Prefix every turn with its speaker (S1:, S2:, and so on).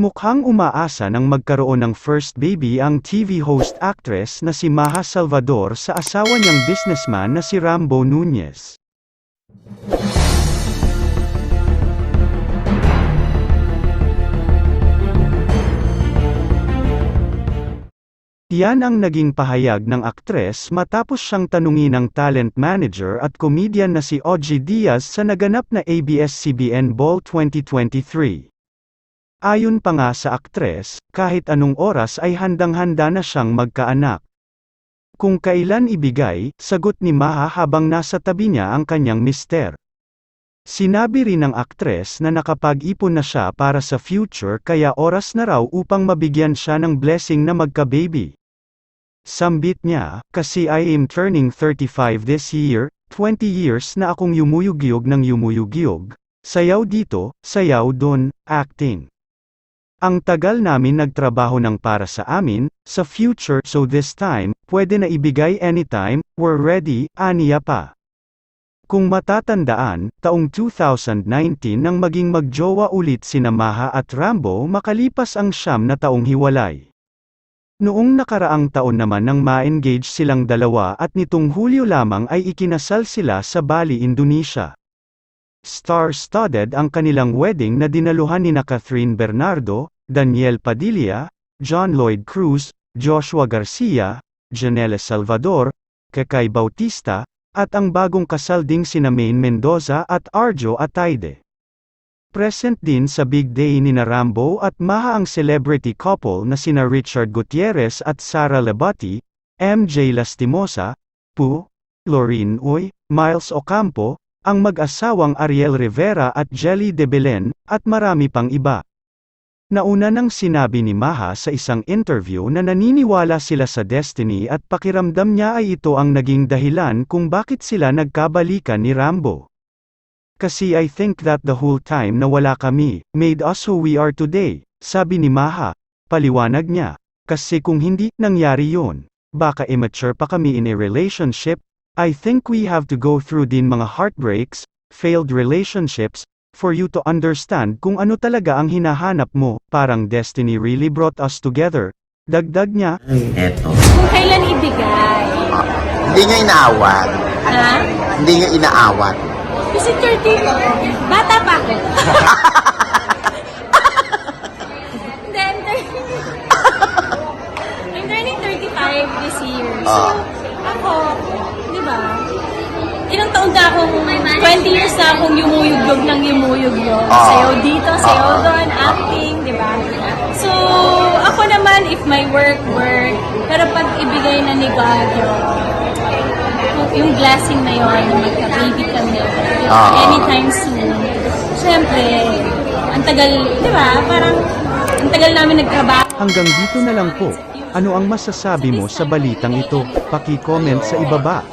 S1: Mukhang umaasa ng magkaroon ng first baby ang TV host actress na si Maha Salvador sa asawa niyang businessman na si Rambo Nunez. Yan ang naging pahayag ng aktres matapos siyang tanungin ng talent manager at comedian na si Ogie Diaz sa naganap na ABS-CBN Ball 2023. Ayon pa nga sa aktres, kahit anong oras ay handang-handa na siyang magkaanak. Kung kailan ibigay, sagot ni Maha habang nasa tabi niya ang kanyang mister. Sinabi rin ng aktres na nakapag-ipon na siya para sa future kaya oras na raw upang mabigyan siya ng blessing na magka-baby. Sambit niya, kasi I am turning 35 this year, 20 years na akong yumuyugyog ng yumuyugyog. Sayaw dito, sayaw dun, acting. Ang tagal namin nagtrabaho ng para sa amin, sa future, so this time, pwede na ibigay anytime, we're ready, aniya pa. Kung matatandaan, taong 2019 nang maging magjowa ulit sina Maha at Rambo makalipas ang siyam na taong hiwalay. Noong nakaraang taon naman nang ma-engage silang dalawa at nitong Hulyo lamang ay ikinasal sila sa Bali, Indonesia. Star-studded ang kanilang wedding na dinaluhan ni na Catherine Bernardo, Daniel Padilla, John Lloyd Cruz, Joshua Garcia, Janelle Salvador, Kekay Bautista, at ang bagong kasal ding sina Maine Mendoza at Arjo Ataide. Present din sa big day ni na Rambo at Maha ang celebrity couple na sina Richard Gutierrez at Sara Labati, MJ Lastimosa, Pu, Lorene Uy, Miles Ocampo, ang mag-asawang Ariel Rivera at Jelly de Belen, at marami pang iba. Nauna nang sinabi ni Maha sa isang interview na naniniwala sila sa destiny at pakiramdam niya ay ito ang naging dahilan kung bakit sila nagkabalikan ni Rambo. Kasi I think that the whole time na wala kami, made us who we are today, sabi ni Maha. Paliwanag niya. Kasi kung hindi nangyari yon, baka immature pa kami in a relationship, I think we have to go through din mga heartbreaks, failed relationships, for you to understand kung ano talaga ang hinahanap mo, parang destiny really brought us together. Dagdag niya,
S2: Ay, eto.
S3: Kung kailan ibigay.
S2: Ah, hindi niya inaawat.
S3: Ha?
S2: Hindi niya inaawat.
S3: Kasi 30, bata pa ako. Hindi, I'm turning, I'm turning 35 this year. So,
S2: Ah.
S3: ako, di ba? Ilang taon na akong, 20 years na akong yumuyugyog ng yumuyugyog.
S2: Ah.
S3: Sayaw dito, sayaw
S2: Ah.
S3: doon, acting, di ba? So, ako naman, if my work, work. Pero pag ibigay na ni God yung, yung blessing na yun, na magka-baby kami,
S2: Ah.
S3: anytime soon. Siyempre, ang tagal, di ba? Parang, ang tagal namin nagtrabaho.
S1: hanggang dito na lang po. Ano ang masasabi mo sa balitang ito? Paki-comment sa ibaba.